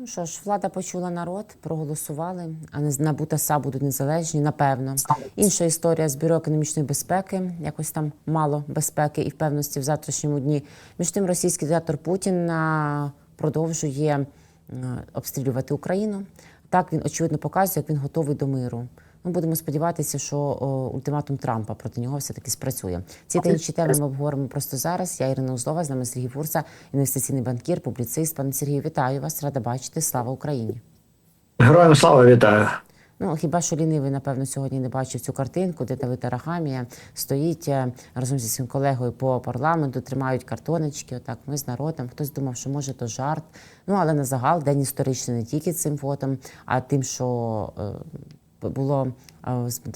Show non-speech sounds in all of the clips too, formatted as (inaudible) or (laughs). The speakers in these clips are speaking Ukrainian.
Ну що ж, влада почула народ, проголосували, а НАБУ та СА будуть незалежні, напевно. Інша історія з бюро економічної безпеки. Якось там мало безпеки і впевненості в завтрашньому дні. Між тим, російський диктатор Путін продовжує обстрілювати Україну. Так він очевидно показує, як він готовий до миру. Ми будемо сподіватися, що о, ультиматум Трампа проти нього все таки спрацює. Ці та інші теми ми обговоримо просто зараз. Я Ірина Узлова, з нами Сергій Фурса, інвестиційний банкір, публіцист. Пане Сергію, вітаю вас, рада бачити. Слава Україні. Героям слава вітаю. Ну хіба що лінивий, напевно, сьогодні не бачив цю картинку, де Давид Арахамія стоїть е, разом зі своїм колегою по парламенту, тримають картоночки. Отак, ми з народом. Хтось думав, що може то жарт. Ну але на загал день історичний не тільки цим фотом, а тим, що е, було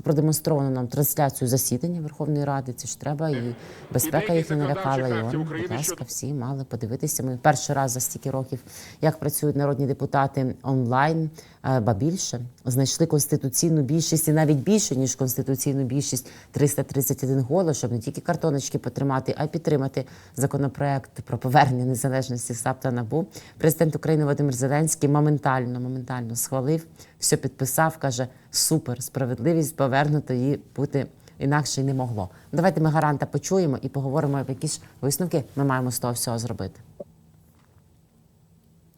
продемонстровано нам трансляцію засідання Верховної Ради. Це ж треба, і безпека їх не налякала. І он, будь ласка, всі мали подивитися. Ми перший раз за стільки років, як працюють народні депутати онлайн, ба більше знайшли конституційну більшість і навіть більше ніж конституційну більшість 331 голос, щоб не тільки картоночки потримати, а й підтримати законопроект про повернення незалежності САП та НАБУ. Президент України Володимир Зеленський моментально, моментально схвалив, все підписав, каже: супер, справедливість повернуто і бути. Інакше не могло. Давайте ми гаранта почуємо і поговоримо, які ж висновки ми маємо з того всього зробити.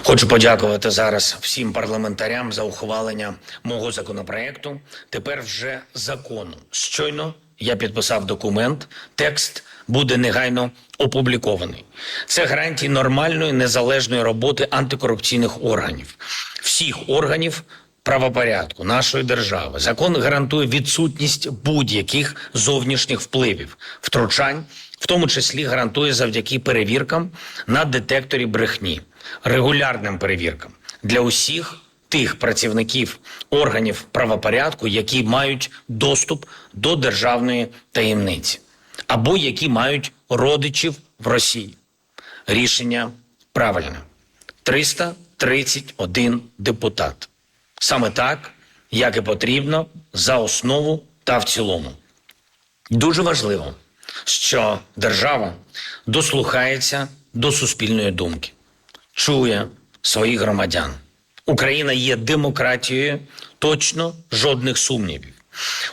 Хочу подякувати зараз всім парламентарям за ухвалення мого законопроекту. Тепер вже закону. Щойно я підписав документ. Текст буде негайно опублікований. Це гарантії нормальної незалежної роботи антикорупційних органів, всіх органів правопорядку нашої держави. Закон гарантує відсутність будь-яких зовнішніх впливів, втручань, в тому числі гарантує завдяки перевіркам на детекторі брехні, регулярним перевіркам для усіх тих працівників органів правопорядку, які мають доступ до державної таємниці, або які мають родичів в Росії. Рішення правильне. 331 депутат. Саме так, як і потрібно, за основу та в цілому. Дуже важливо, що держава дослухається до суспільної думки, чує своїх громадян. Україна є демократією, точно жодних сумнівів.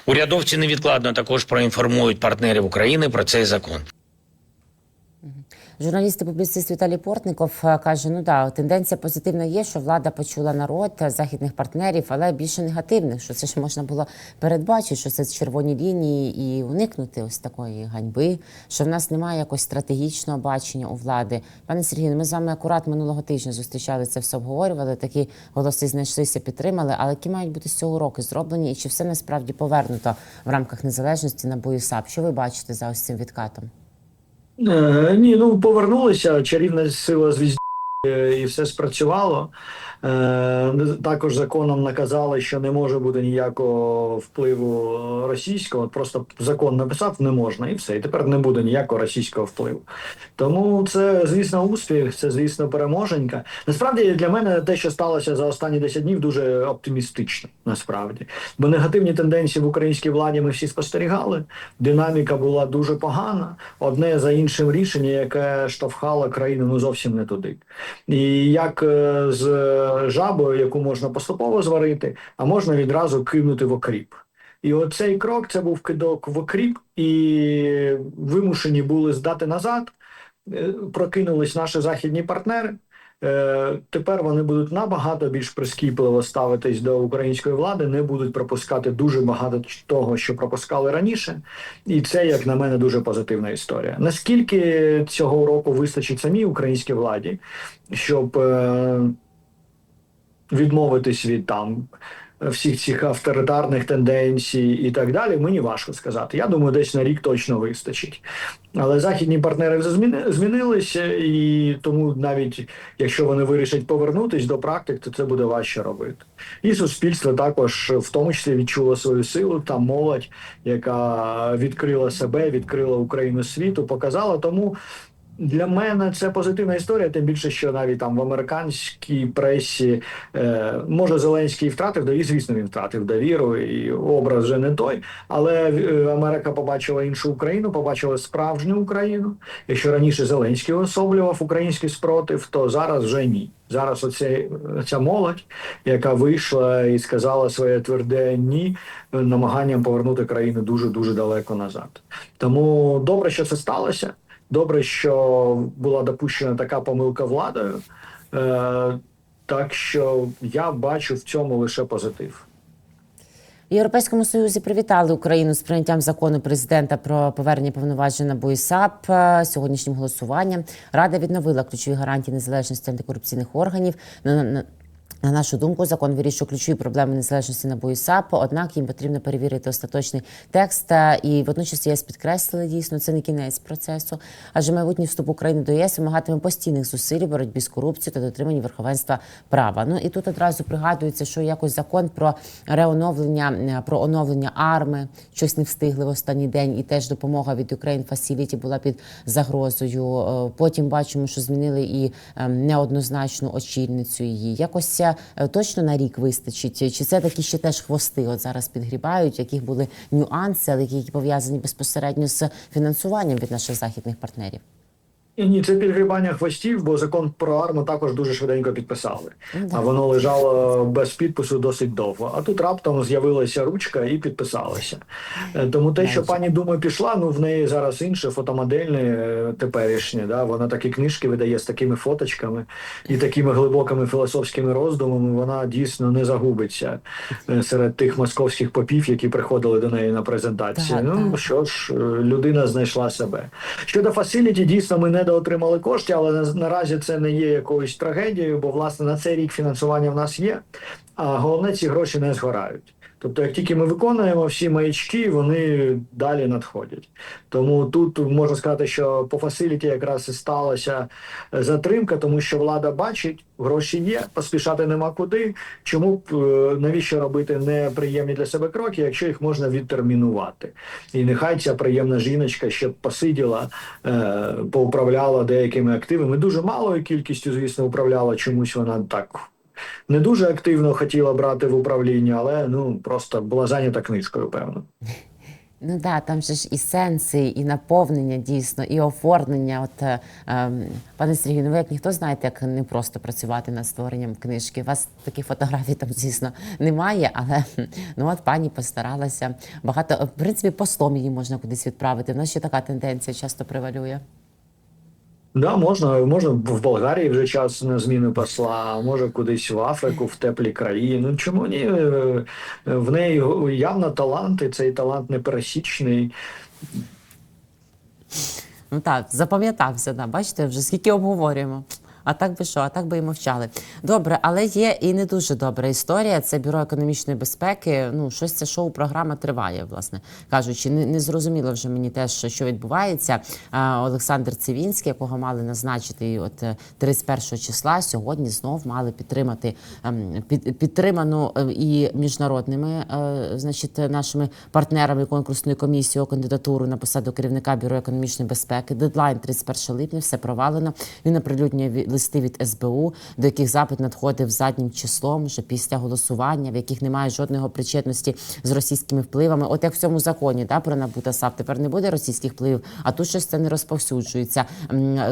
Урядовці невідкладно також проінформують партнерів України про цей закон. Журналіст і публіцист Віталій Портников е, каже: ну да, тенденція позитивна є, що влада почула народ е, західних партнерів, але більше негативних, що це ж можна було передбачити, що це червоні лінії і уникнути ось такої ганьби, що в нас немає якось стратегічного бачення у влади. Пане Сергію, ми з вами акурат минулого тижня зустрічали це все, обговорювали. Такі голоси знайшлися, підтримали. Але які мають бути з цього уроки зроблені, і чи все насправді повернуто в рамках незалежності на бою САП? Що ви бачите за ось цим відкатом? Е, ні, ну повернулися, чарівна сила звізді е, і все спрацювало. Е, також законом наказали, що не може бути ніякого впливу російського. Просто закон написав, не можна, і все. І тепер не буде ніякого російського впливу. Тому це, звісно, успіх, це, звісно, переможенька. Насправді для мене те, що сталося за останні 10 днів, дуже оптимістично. Насправді, бо негативні тенденції в українській владі ми всі спостерігали. Динаміка була дуже погана. Одне за іншим рішення, яке штовхало країну ну зовсім не туди. І як е, з жабою, яку можна поступово зварити, а можна відразу кинути в окріп. І оцей крок це був кидок в окріп, і вимушені були здати назад. Е, Прокинулись наші західні партнери. Е, Тепер вони будуть набагато більш прискіпливо ставитись до української влади, не будуть пропускати дуже багато того, що пропускали раніше, і це, як на мене, дуже позитивна історія. Наскільки цього року вистачить самій українській владі, щоб е, відмовитись від там всіх цих авторитарних тенденцій і так далі, мені важко сказати. Я думаю, десь на рік точно вистачить. Але західні партнери вже зміни, змінилися, і тому навіть якщо вони вирішать повернутись до практик, то це буде важче робити. І суспільство також в тому числі відчуло свою силу. Та молодь, яка відкрила себе, відкрила Україну світу, показала. Тому Для мене це позитивна історія, тим більше, що навіть там в американській пресі е, може Зеленський втратив довіру, звісно, він втратив довіру, і образ вже не той. Але е, Америка побачила іншу Україну, побачила справжню Україну. Якщо раніше Зеленський особлював український спротив, то зараз вже ні. Зараз оце, ця молодь, яка вийшла і сказала своє тверде ні намаганням повернути країну дуже дуже далеко назад. Тому добре, що це сталося. Добре, що була допущена така помилка владою. Е, так що я бачу в цьому лише позитив. Європейському Союзі привітали Україну з прийняттям закону президента про повернення повноважень на БУІСАП сьогоднішнім голосуванням. Рада відновила ключові гарантії незалежності антикорупційних органів. На, на, на нашу думку, закон вирішує ключові проблеми незалежності НАБУ і САП, однак їм потрібно перевірити остаточний текст. Е, І водночас ЄС підкреслили дійсно, це не кінець процесу. Адже майбутній вступ України до ЄС вимагатиме постійних зусиль боротьбі з корупцією та дотриманні верховенства права. Ну і тут одразу пригадується, що якось закон про реоновлення, е, про оновлення арми щось не встигли в останній день, і теж допомога від Ukraine Facility була під загрозою. Е, Потім бачимо, що змінили і е, неоднозначну очільницю її. Якось е, точно на рік вистачить. Чи це такі ще теж хвости? От зараз підгрібають, яких були нюанси, але які пов'язані безпосередньо з фінансуванням від наших західних партнерів. Ні, це підгрібання хвостів, бо закон про арму також дуже швиденько підписали. А воно лежало без підпису досить довго. А тут раптом з'явилася ручка і підписалося. Е, Тому те, що пані Дума пішла, ну в неї зараз інше фотомодельне е, теперішнє. Да? Вона такі книжки видає з такими фоточками і такими глибокими філософськими роздумами. Вона дійсно не загубиться е, серед тих московських попів, які приходили до неї на презентації. Ну що ж, людина знайшла себе. Щодо фасиліті, дійсно, ми недоотримали кошти, але на- наразі це не є якоюсь трагедією, бо власне на цей рік фінансування в нас є. А головне, ці гроші не згорають. Тобто, як тільки ми виконуємо всі маячки, вони далі надходять. Тому тут можна сказати, що по фасиліті якраз і сталася е, затримка, тому що влада бачить, гроші є, поспішати нема куди. Чому б е, навіщо робити неприємні для себе кроки, якщо їх можна відтермінувати? І нехай ця приємна жіночка ще посиділа, е, поуправляла деякими активами. Дуже малою кількістю, звісно, управляла чомусь вона так не дуже активно хотіла брати в управління, але ну просто була зайнята книжкою, певно. Ну да, там же ж і сенси, і наповнення дійсно, і оформлення. От е, ем, пане Сергію, ну ви як ніхто знаєте, як не просто працювати над створенням книжки. У вас таких фотографій там, звісно, немає, але ну от пані постаралася багато. В принципі, послом її можна кудись відправити. У нас ще така тенденція часто превалює. Да, можна, можна в Болгарії вже час на зміну посла, може кудись в Африку, в теплі країни. Ну чому ні? Е, В неї явно талант, і цей талант непересічний. Ну так, запам'ятався, да. бачите, вже скільки обговорюємо. А так би що, а так би і мовчали. Добре, але є і не дуже добра історія. Це бюро економічної безпеки. Ну, щось це шоу-програма триває, власне кажучи. Не, не зрозуміло вже мені теж, що відбувається. Олександр Цивінський, якого мали назначити і от е, 31 числа, сьогодні знов мали підтримати ем, під, підтриману е, і міжнародними, е, значить, нашими партнерами конкурсної комісії кандидатуру на посаду керівника бюро економічної безпеки. Дедлайн 31 липня, все провалено. Він оприлюднює листи від СБУ, до яких запит надходив заднім числом вже після голосування, в яких немає жодного причетності з російськими впливами. От як в цьому законі да, про набута САП тепер не буде російських впливів, а тут щось це не розповсюджується.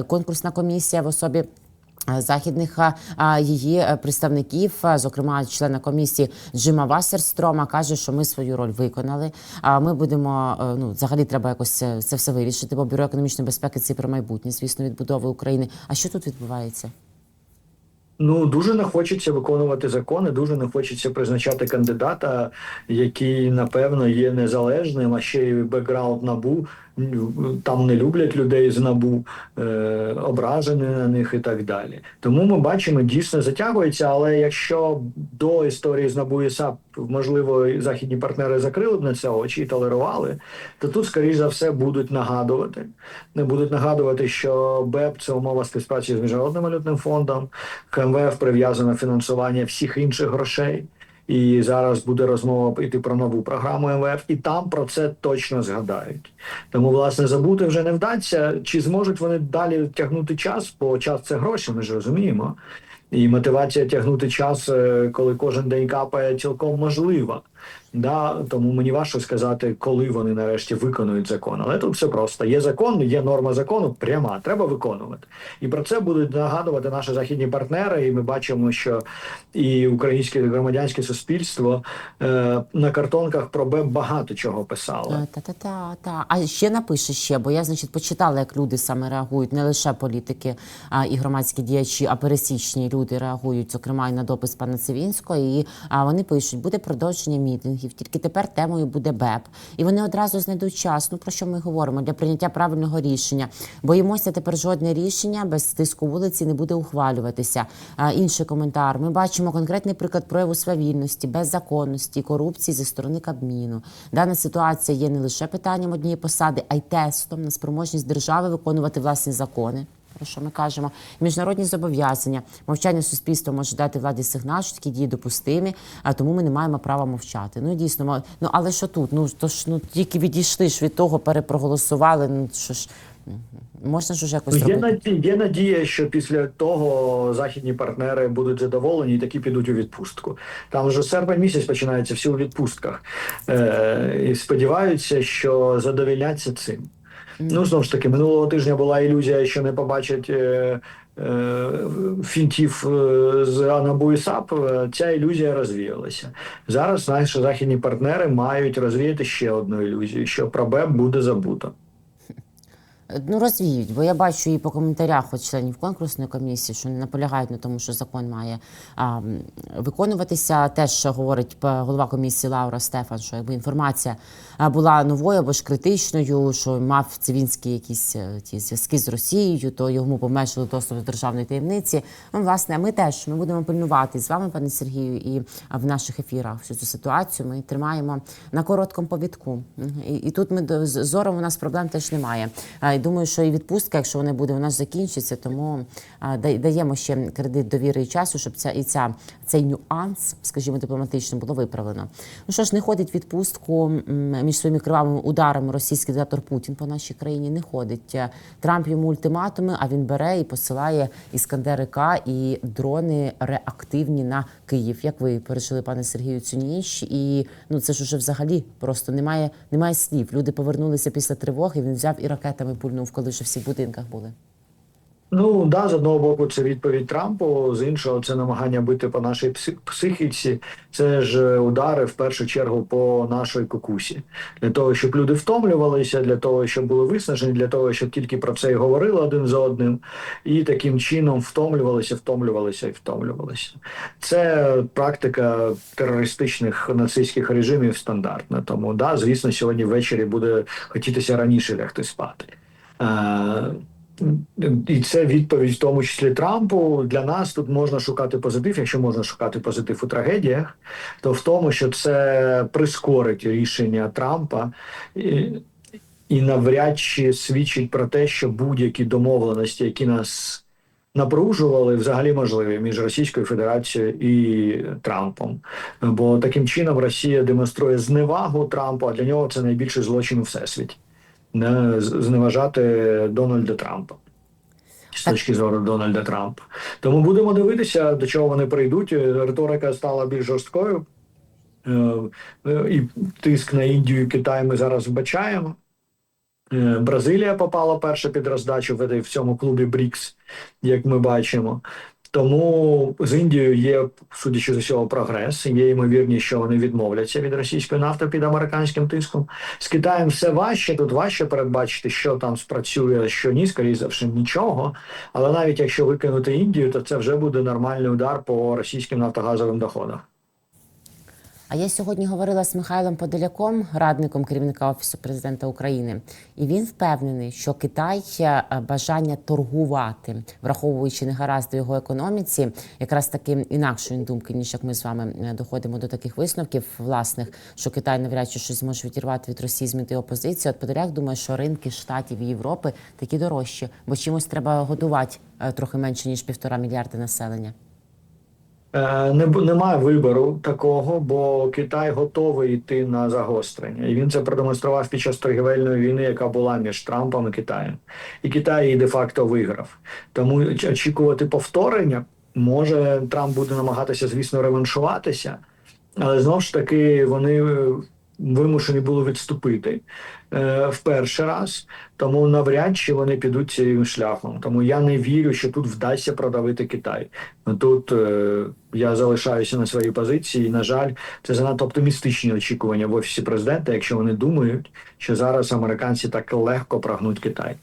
Конкурсна комісія в особі. Е, Західних а, а, її е, представників, зокрема члена комісії Джима Вассерстрома, каже, що ми свою роль виконали. А ми будемо е, ну взагалі треба якось е, це все вирішити. Бо бюро економічної безпеки це про майбутнє, звісно, відбудови України. А що тут відбувається? Ну дуже не хочеться виконувати закони, дуже не хочеться призначати кандидата, який напевно є незалежним, а ще й бекграунд набу. Там не люблять людей з набу, е, ображені на них і так далі. Тому ми бачимо, дійсно затягується. Але якщо до історії з набу і САП, можливо, західні партнери закрили б на це очі і толерували, то тут, скоріш за все, будуть нагадувати. Не будуть нагадувати, що БЕП це умова співпраці з міжнародним валютним фондом. КМВФ прив'язано фінансування всіх інших грошей. І зараз буде розмова йти про нову програму МВФ, і там про це точно згадають. Тому, власне, забути вже не вдасться. Чи зможуть вони далі тягнути час? Бо час це гроші, ми ж розуміємо. І мотивація тягнути час, е, коли кожен день капає, цілком можлива. Да, тому мені важко сказати, коли вони нарешті виконують закон. Але тут все просто: є закон, є норма закону, пряма, треба виконувати. І про це будуть нагадувати наші західні партнери. І ми бачимо, що і українське громадянське суспільство е, на картонках про БЕП багато чого писало. Е, Та-та-та, та. А ще напише ще, бо я, значить, почитала, як люди саме реагують, не лише політики а, і громадські діячі, а пересічні люди реагують, зокрема, і на допис пана Цивінського. І а, вони пишуть, буде продовження мітингів, тільки тепер темою буде БЕП. І вони одразу знайдуть час. Ну про що ми говоримо? Для прийняття правильного рішення. Боїмося тепер жодне рішення без тиску вулиці не буде ухвалюватися. А, інший коментар. Ми бачимо конкретний приклад прояву свавільності, беззаконності, корупції зі сторони Кабміну. Дана ситуація є не лише питанням однієї посади, а й тестом на спроможність держави виконувати власні закони. Про що ми кажемо? Міжнародні зобов'язання, мовчання суспільства може дати владі сигнал, що такі дії допустимі, а тому ми не маємо права мовчати. Ну дійсно, ну але що тут? Ну то ж ну тільки відійшли ж від того, перепроголосували. Ну що ж можна ж уже якось Є робити? надія, є надія, що після того західні партнери будуть задоволені і такі підуть у відпустку. Там вже серпень місяць починається всі у відпустках. Е, і сподіваються, що задовільняться цим. Ну, знову ж таки, минулого тижня була ілюзія, що не побачать е, е, фінтів е, з АНАБУ і САП. Е, Ця ілюзія розвіялася. Зараз наші західні партнери мають розвіяти ще одну ілюзію, що про БЕП буде забуто. Ну, розвіють, бо я бачу і по коментарях от членів конкурсної комісії, що не наполягають на тому, що закон має а, виконуватися. Теж говорить голова комісії Лаура Стефан, що якби інформація була новою або ж критичною, що мав Цивінський якісь е, ті зв'язки з Росією, то йому помешали доступ до державної таємниці. Ну, власне, ми теж ми будемо пильнувати з вами, пане Сергію, і в наших ефірах всю цю ситуацію. Ми тримаємо на короткому повідку. І, і тут ми до- зором у нас проблем теж немає. Думаю, що і відпустка, якщо вона буде, вона ж закінчиться. Тому даємо ще кредит довіри і часу, щоб ця і ця цей нюанс, скажімо, дипломатично було виправлено. Ну що ж, не ходить відпустку між своїми кривавими ударами російський диктатор Путін по нашій країні. Не ходить. Трамп йому ультиматуми, а він бере і посилає іскандери К і дрони реактивні на Київ. Як ви пережили, пане Сергію, цю ніч? І ну це ж уже взагалі просто немає, немає слів. Люди повернулися після тривоги. Він взяв і ракетами пульнув, коли вже всі в будинках були. Ну да, з одного боку, це відповідь Трампу, з іншого, це намагання бити по нашій психіці. Це ж удари в першу чергу по нашій кукусі, для того, щоб люди втомлювалися, для того, щоб були виснажені, для того, щоб тільки про це і говорили один з одним, і таким чином втомлювалися, втомлювалися і втомлювалися. Це практика терористичних нацистських режимів стандартна. Тому да, звісно, сьогодні ввечері буде хотітися раніше лягти спати. Е, і це відповідь, в тому числі Трампу. Для нас тут можна шукати позитив, якщо можна шукати позитив у трагедіях, то в тому, що це прискорить рішення Трампа і, навряд чи свідчить про те, що будь-які домовленості, які нас напружували, взагалі можливі між Російською Федерацією і Трампом. Бо таким чином Росія демонструє зневагу Трампу, а для нього це найбільший злочин у всесвіті зневажати Дональда Трампа з точки зору Дональда Трампа. Тому будемо дивитися, до чого вони прийдуть. Риторика стала більш жорсткою. Е, е, І тиск на Індію і Китай ми зараз вбачаємо. Е, Бразилія попала перша під роздачу в цьому клубі БРІКС, як ми бачимо. Тому з Індією є, судячи з усього, прогрес. Є ймовірність, що вони відмовляться від російської нафти під американським тиском. З Китаєм все важче. Тут важче передбачити, що там спрацює, що ні, скоріше за все, нічого. Але навіть якщо викинути Індію, то це вже буде нормальний удар по російським нафтогазовим доходам. А я сьогодні говорила з Михайлом Подоляком, радником керівника офісу президента України, і він впевнений, що Китай е, бажання торгувати, враховуючи негаразди в його економіці, якраз таки інакшої думки, ніж як ми з вами е, доходимо до таких висновків власних, що Китай навряд чи щось зможе відірвати від Росії, змінити опозицію. От Подоляк думає, що ринки штатів і Європи такі дорожчі, бо чимось треба годувати е, трохи менше ніж півтора мільярда населення. Е, Не немає вибору такого, бо Китай готовий йти на загострення, і він це продемонстрував під час торгівельної війни, яка була між Трампом і Китаєм. І Китай її де-факто виграв. Тому очікувати повторення може Трамп буде намагатися, звісно, реваншуватися, але знову ж таки вони е, вимушені були відступити е, в перший раз. Тому навряд чи вони підуть цим шляхом. Тому я не вірю, що тут вдасться продавити Китай. Ну, Тут е, я залишаюся на своїй позиції. І, на жаль, це занадто оптимістичні очікування в офісі президента, якщо вони думають, що зараз американці так легко прагнуть Китай.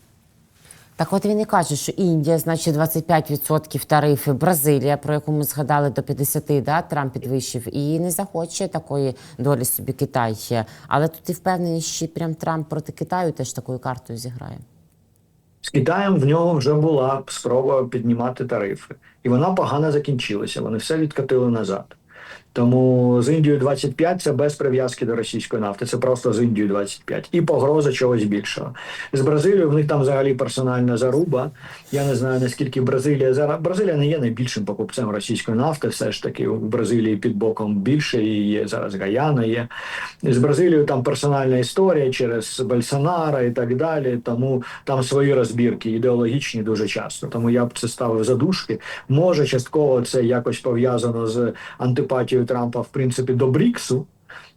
Так от він і каже, що Індія, значить, 25% тарифи, Бразилія, про яку ми згадали до 50, да, Трамп підвищив, і не захоче такої долі собі Китай. Але тут і впевнений, що прям Трамп проти Китаю теж такою картою зіграє. З Китаєм в нього вже була спроба піднімати тарифи, і вона погано закінчилася. Вони все відкатили назад. Тому з Індією 25 це без прив'язки до російської нафти. Це просто з Індією 25. І погроза чогось більшого. З Бразилією в них там взагалі персональна заруба. Я не знаю наскільки Бразилія зараз. Бразилія не є найбільшим покупцем російської нафти. Все ж таки у Бразилії під боком більше і є зараз Гаяна. Є з Бразилією там персональна історія через Бальсонара і так далі. Тому там свої розбірки ідеологічні дуже часто. Тому я б це ставив задушки. Може, частково це якось пов'язано з антипатією Трампа, в принципі, до Бріксу.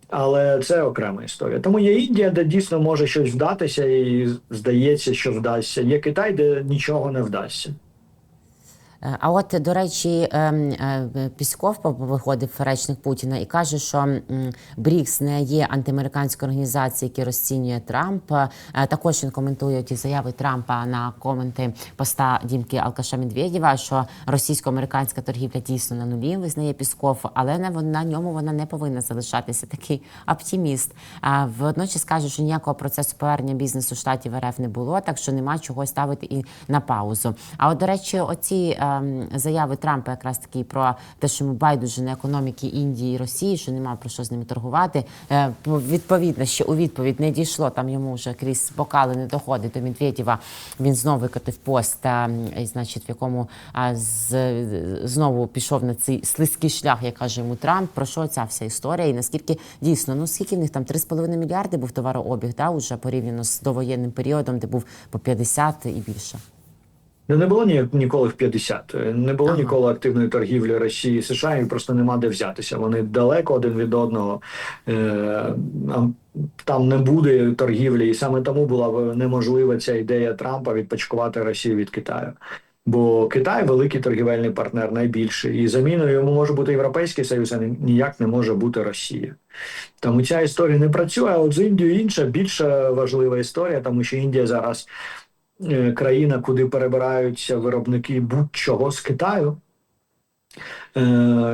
Але це окрема історія. Тому є Індія, де дійсно може щось вдатися, і здається, що вдасться. Є Китай, де нічого не вдасться. Е, А от, до речі, ем, е, Пісков виходив речник Путіна і каже, що БРІКС не є антиамериканською організацією, яку розцінює Трамп. Е, Також він коментує ті заяви Трампа на коменти поста Дімки Алкаша Медведєва, що російсько-американська торгівля дійсно на нулі визнає Пісков, але на, ньому вона не повинна залишатися. Такий оптиміст. А водночас каже, що ніякого процесу повернення бізнесу штатів РФ не було, так що нема чого ставити і на паузу. А от, до речі, оці заяви Трампа якраз таки про те, що ми байдуже на економіки Індії і Росії, що нема про що з ними торгувати. Е, відповідно, ще у відповідь не дійшло. Там йому вже крізь бокали не доходить до Медведєва. Він знову викотив пост, а, і, значить, в якому з, знову пішов на цей слизький шлях, як каже йому Трамп. Про що ця вся історія? І наскільки дійсно, ну скільки в них там 3,5 мільярди був товарообіг, да, уже порівняно з довоєнним періодом, де був по 50 і більше. Ну, Не було ні, ніколи в 50. Не було Ага. ніколи активної торгівлі Росії і США, і просто нема де взятися. Вони далеко один від одного. Е, там не буде торгівлі, і саме тому була неможлива ця ідея Трампа відпочкувати Росію від Китаю. Бо Китай великий торгівельний партнер, найбільший, і заміною йому може бути Європейський Союз, а ніяк не може бути Росія. Тому ця історія не працює. А от з Індією інша більша важлива історія, тому що Індія зараз е, країна, куди перебираються виробники будь-чого з Китаю, е,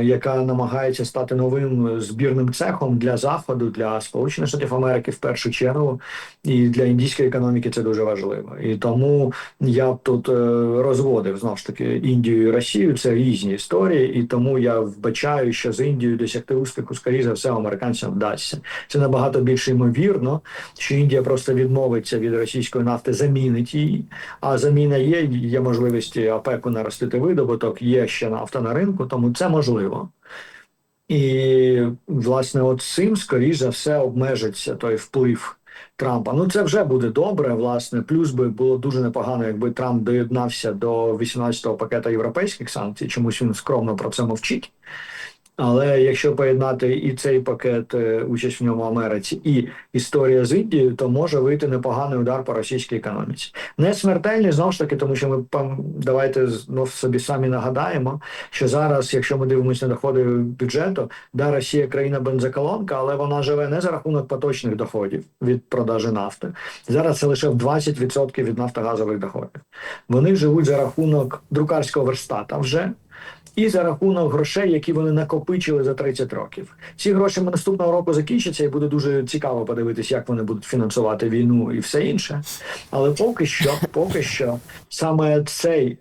яка намагається стати новим збірним цехом для заходу, для Сполучених Штатів Америки в першу чергу, і для індійської економіки це дуже важливо. І тому я б тут е, розводив знову ж таки Індію і Росію. Це різні історії, і тому я вбачаю, що з Індією досягти успіху, скоріше за все, американцям вдасться. Це набагато більш ймовірно, що Індія просто відмовиться від російської нафти, замінить її. А заміна є, є можливості ОПЕКу наростити видобуток, є ще нафта на ринку, тому це можливо. І, власне, от цим, скоріш за все, обмежиться той вплив Трампа. Ну, це вже буде добре, власне. Плюс би було дуже непогано, якби Трамп доєднався до 18-го пакета європейських санкцій. Чомусь він скромно про це мовчить. Але якщо поєднати і цей пакет, е, участь в ньому Америці, і історія з Індією, то може вийти непоганий удар по російській економіці. Не смертельний знову ж таки, тому що ми давайте знов собі самі нагадаємо, що зараз, якщо ми дивимося на доходи бюджету, да, Росія країна бензоколонка, але вона живе не за рахунок поточних доходів від продажі нафти. Зараз це лише в 20% від нафтогазових доходів. Вони живуть за рахунок друкарського верстата вже і за рахунок грошей, які вони накопичили за 30 років. Ці гроші наступного року закінчаться, і буде дуже цікаво подивитися, як вони будуть фінансувати війну і все інше. Але поки що, поки що, саме цей.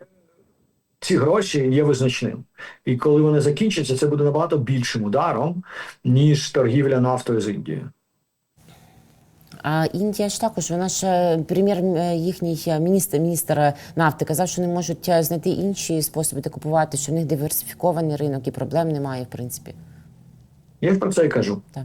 Ці гроші є визначним, і коли вони закінчаться, це буде набагато більшим ударом ніж торгівля нафтою з Індією. А Індія ж також, вона ж е, прем'єр е, їхній е, міністр, міністр нафти казав, що не можуть знайти інші способи де купувати, що в них диверсифікований ринок і проблем немає, в принципі. Я ж про це і кажу. Так,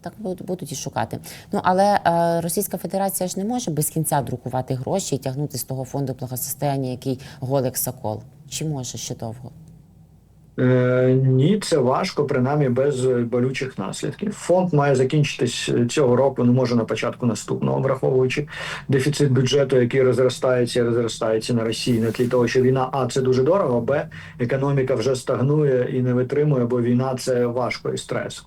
так, будуть, будуть і шукати. Ну але е, Російська Федерація ж не може без кінця друкувати гроші і тягнути з того фонду благосостояння, який голик Сокол. Чи може ще довго? Е, ні, це важко, принаймні без болючих наслідків. Фонд має закінчитись е, цього року, не може на початку наступного, враховуючи дефіцит бюджету, який розростається і розростається на Росії на тлі того, що війна А це дуже дорого, Б економіка вже стагнує і не витримує, бо війна це важко і стрес.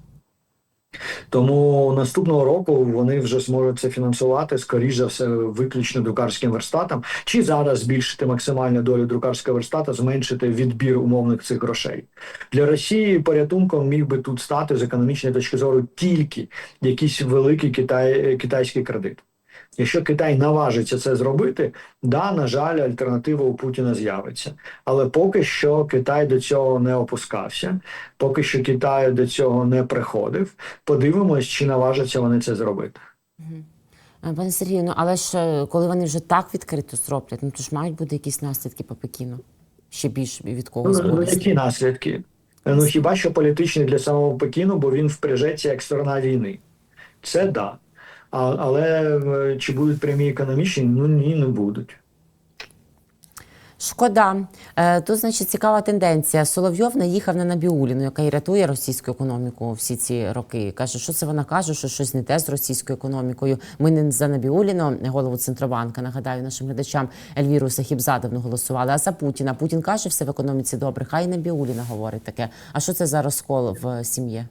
Тому наступного року вони вже зможуть це фінансувати, скоріш за все, виключно друкарським верстатам, чи зараз збільшити максимальну долю друкарського верстата, зменшити відбір умовних цих грошей. Для Росії порятунком міг би тут стати з економічної точки зору тільки якийсь великий китай, китайський кредит. Якщо Китай наважиться це зробити, да, на жаль, альтернатива у Путіна з'явиться. Але поки що Китай до цього не опускався, поки що Китай до цього не приходив. Подивимось, чи наважаться вони це зробити. Пане Сергію, ну але ж е, коли вони вже так відкрито зроблять, ну то ж мають бути якісь наслідки по Пекіну. Ще більш від когось Ну, ну, які наслідки? Ну хіба що політичні для самого Пекіну, бо він впряжеться як сторона війни. Це да. А, але чи будуть прямі економічні? Ну ні, не будуть. Шкода. Е, Тут, значить, цікава тенденція. Соловйов наїхав на Набіуліну, яка і рятує російську економіку всі ці роки. Каже, що це вона каже, що щось не те з російською економікою. Ми не за Набіуліну, голову Центробанка, нагадаю нашим глядачам Ельвіру Сахібзадовну голосували, а за Путіна. Путін каже, все в економіці добре. Хай Набіуліна говорить таке. А що це за розкол в сім'ї?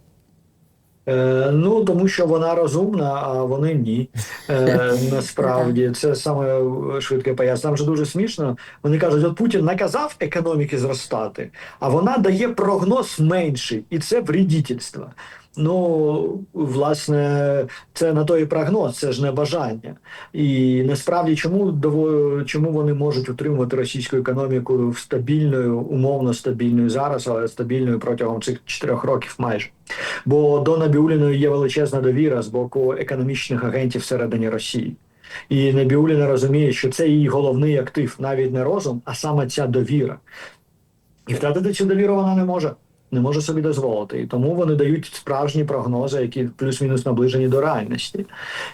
Е, ну тому що вона розумна, а вони ні. Е, (laughs) насправді це саме швидке пояснення. Там же дуже смішно. Вони кажуть, от Путін наказав економіки зростати, а вона дає прогноз менший, і це вредительство. Ну, власне, це на той прогноз, це ж не бажання. І насправді, чому чому вони можуть утримувати російську економіку в стабільною, умовно стабільною зараз, але стабільною протягом цих чотирьох років майже. Бо до Набіуліної є величезна довіра з боку економічних агентів всередині Росії. І Набіуліна розуміє, що це її головний актив, навіть не розум, а саме ця довіра. І втратити цю довіру вона не може. Не може собі дозволити. І тому вони дають справжні прогнози, які плюс-мінус наближені до реальності.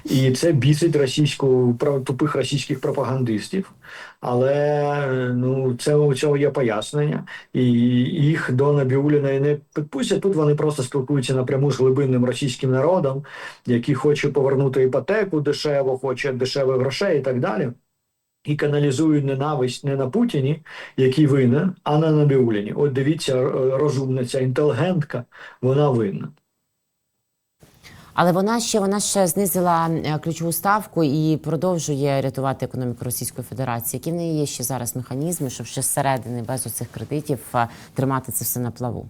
І це бісить російську тупих російських пропагандистів. Але ну це у цього є пояснення, і їх до Набіуліної не підпустять. Тут вони просто спілкуються напряму з глибинним російським народом, який хоче повернути іпотеку дешево, хоче дешевих грошей і так далі. І каналізують ненависть не на Путіні, який винен, а на Набіуліні. От дивіться, р- розумниця, інтелігентка, вона винна. Але вона ще вона ще знизила е, ключову ставку і продовжує рятувати економіку Російської Федерації. Які в неї є ще зараз механізми, щоб ще зсередини без оцих кредитів е, тримати це все на плаву?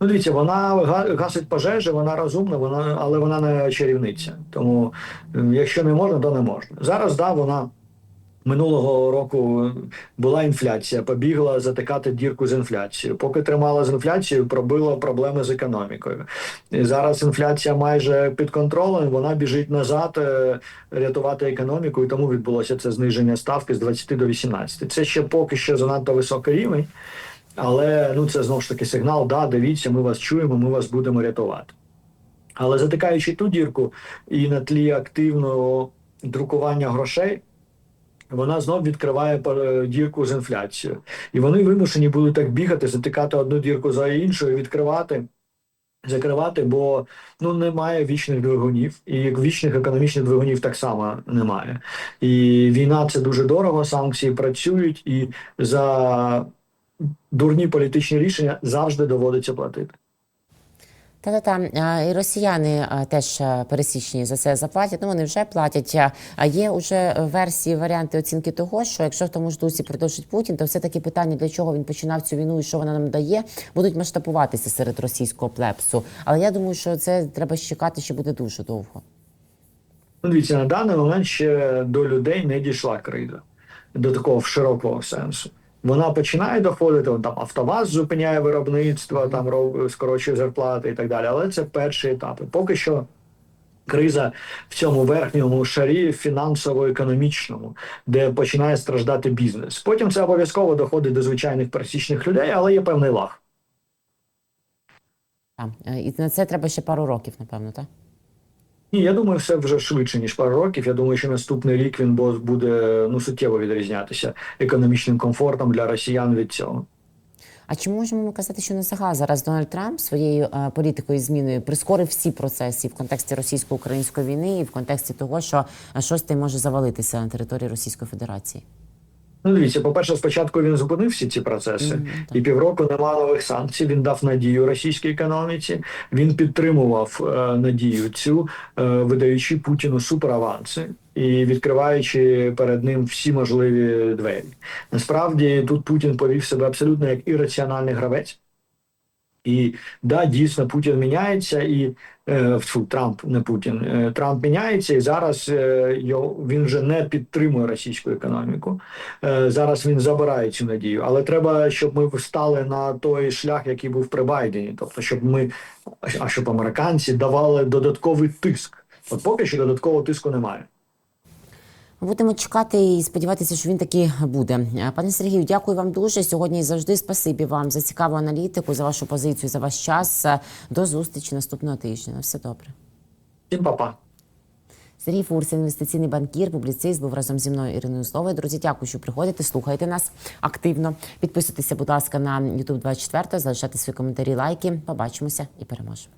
Ну, дивіться, вона гасить пожежі, вона розумна, вона, але вона не чарівниця. Тому е, якщо не можна, то не можна. Зараз да, вона минулого року була інфляція, побігла затикати дірку з інфляцією. Поки тримала з інфляцією, пробила проблеми з економікою. І зараз інфляція майже під контролем, вона біжить назад е, рятувати економіку, і тому відбулося це зниження ставки з 20 до 18. Це ще поки що занадто високий рівень. Але ну це знову ж таки сигнал. Да, дивіться, ми вас чуємо, ми вас будемо рятувати. Але затикаючи ту дірку і на тлі активного друкування грошей, вона знов відкриває е, дірку з інфляцією. І вони вимушені будуть так бігати, затикати одну дірку за іншою, відкривати. Закривати, бо ну немає вічних двигунів, і вічних економічних двигунів так само немає. І війна це дуже дорого, санкції працюють, і за дурні політичні рішення завжди доводиться платити. Та-та-та. Е, І росіяни теж пересічні за це заплатять. Ну вони вже платять. А є вже версії, варіанти оцінки того, що якщо в тому ж дусі продовжить Путін, то все таки питання, для чого він починав цю війну і що вона нам дає, будуть масштабуватися серед російського плепсу. Але я думаю, що це треба чекати, ще буде дуже довго. Ну, дивіться, на даний момент ще до людей не дійшла криза до такого широкого сенсу. Вона починає доходити, там Автоваз зупиняє виробництво, там скорочує зарплати і так далі. Але це перші етапи. Поки що криза в цьому верхньому шарі фінансово-економічному, де починає страждати бізнес. Потім це обов'язково доходить до звичайних пересічних людей, але є певний лаг. Е, І на це треба ще пару років, напевно, так? Ні, я думаю, все вже швидше ніж пару років. Я думаю, що наступний рік він буде ну суттєво відрізнятися економічним комфортом для росіян від цього. А чи можемо ми казати, що наздога зараз Дональд Трамп своєю е, політикою зміною прискорив всі процеси в контексті російсько-української війни і в контексті того, що е, щось може завалитися на території Російської Федерації? Ну, дивіться, по-перше, спочатку він зупинив всі ці процеси, mm -hmm. і півроку нема нових санкцій. Він дав надію російській економіці. Він підтримував е, надію цю, е, видаючи Путіну супераванси і відкриваючи перед ним всі можливі двері. Насправді тут Путін повів себе абсолютно як ірраціональний гравець. І да, дійсно, Путін міняється, і е, фу, Трамп, не Путін. Е, Трамп міняється, і зараз е, його він вже не підтримує російську економіку. Е, зараз він забирає цю надію. Але треба, щоб ми встали на той шлях, який був при Байдені. Тобто, щоб ми, а щоб американці давали додатковий тиск. От поки що додаткового тиску немає. Будемо чекати і сподіватися, що він таки буде. Е, Пане Сергію, дякую вам дуже сьогодні. і Завжди спасибі вам за цікаву аналітику, за вашу позицію, за ваш час. Е, До зустрічі наступного тижня. На все добре. Всім па-па. Сергій Фурс, інвестиційний банкір, публіцист, був разом зі мною Іриною Словою. Друзі, дякую, що приходите. Слухайте нас активно. Підписуйтеся, будь ласка, на YouTube 24, залишайте свої коментарі, лайки. Побачимося і переможемо.